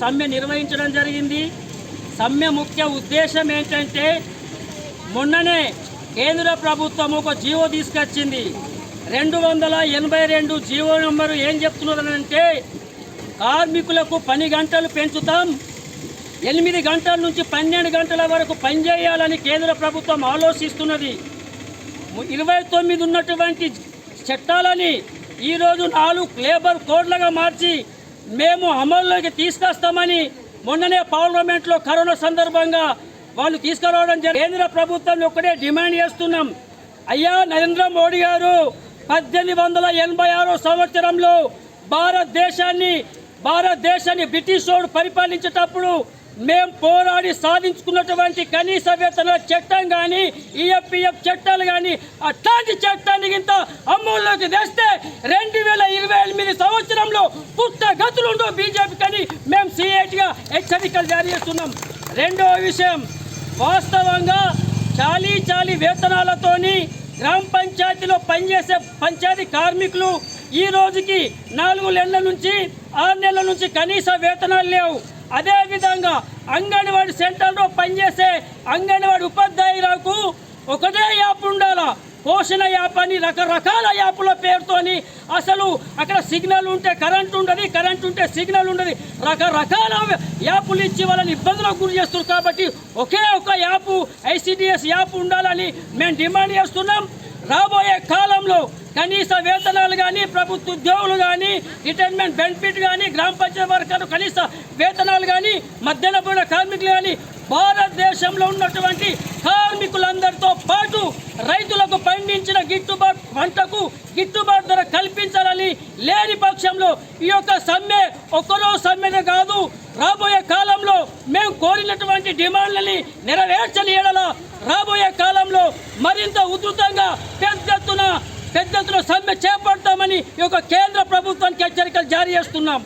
సమ్మె నిర్వహించడం జరిగింది. సమ్మె ముఖ్య ఉద్దేశం ఏంటంటే మొన్ననే కేంద్ర ప్రభుత్వం ఒక జీవో తీసుకొచ్చింది. రెండు వందల ఎనభై రెండు జీవో నెంబరు ఏం చెప్తున్నారంటే కార్మికులకు పని గంటలు పెంచుతాం. ఎనిమిది గంటల నుంచి పన్నెండు గంటల వరకు పనిచేయాలని కేంద్ర ప్రభుత్వం ఆలోచిస్తున్నది. ఇరవై తొమ్మిది ఉన్నటువంటి చట్టాలని ఈరోజు నాలుగు లేబర్ కోడ్లుగా మార్చి మేము అమల్లోకి తీసుకొస్తామని మొన్ననే పార్లమెంట్లో కరోనా సందర్భంగా వాళ్ళు తీసుకురావడం జరిగింది. కేంద్ర ప్రభుత్వం ఒక్కటే డిమాండ్ చేస్తున్నాం. అయ్యా నరేంద్ర మోడీ గారు పద్దెనిమిది వందల ఎనభై ఆరో సంవత్సరంలో భారతదేశాన్ని భారతదేశాన్ని బ్రిటిష్ వాడు పరిపాలించేటప్పుడు మేం పోరాడి సాధించుకున్నటువంటి కనీస వేతన చట్టం కానీ ఈఎఫ్పిఎఫ్ చట్టాలు కానీ అట్లాంటి చట్టాన్ని ఇంత అమల్లోకి తెస్తే రెండు వేల ఇరవై ఎనిమిది సంవత్సరంలో పుట్ట గతులుండో బీజేపీ కానీ మేము సీఐటిగా హెచ్చరికలు జారీ చేస్తున్నాం. రెండవ విషయం వాస్తవంగా చాలీ చాలీ వేతనాలతోని గ్రామ పంచాయతీలో పనిచేసే పంచాయతీ కార్మికులు ఈ రోజుకి నాలుగు నెలల నుంచి ఆరు నెలల నుంచి కనీస వేతనాలు లేవు. అదేవిధంగా అంగన్వాడి సెంటర్లో పనిచేసే అంగన్వాడి ఉపాధ్యాయులకు ఒకటే యాప్ ఉండాలా? పోషణ యాప్ అని రకరకాల యాప్ల పేరుతోని అసలు అక్కడ సిగ్నల్ ఉంటే కరెంట్ ఉండదు కరెంట్ ఉంటే సిగ్నల్ ఉండదు. రకరకాల యాప్లు ఇచ్చి వాళ్ళని ఇబ్బందులకు గురి చేస్తున్నారు కాబట్టి ఒకే ఒక యాప్ ఐసిడిఎస్ యాప్ ఉండాలని మేము డిమాండ్ చేస్తున్నాం. రాబోయే కాలంలో కనీస వేతనాలు కానీ ప్రభుత్వ ఉద్యోగులు కానీ రిటైర్మెంట్ బెనిఫిట్ కానీ గ్రామ పంచాయతీ వర్గాలు కనీస వేతనాలు కానీ మధ్యాహ్న పూట కార్మికులు కానీ భారతదేశంలో ఉన్నటువంటి కార్మికులందరితో పాటు రైతులకు పండించిన గిట్టుబాటు పంటకు గిట్టుబాటు ధర కల్పించాలని లేని పక్షంలో ఈ యొక్క సమ్మె ఒక్కరో సమ్మెనే కాదు. రాబోయే కాలంలో మేము కోరినటువంటి డిమాండ్లని నెరవేర్చని ఎడల రాబోయే కాలంలో మరింత ఉధృతంగా పెద్ద ఎత్తున పెద్ద ఎత్తున సమ్మె చేపడతామని ఈ యొక్క కేంద్ర ప్రభుత్వానికి హెచ్చరికలు జారీ చేస్తున్నాం.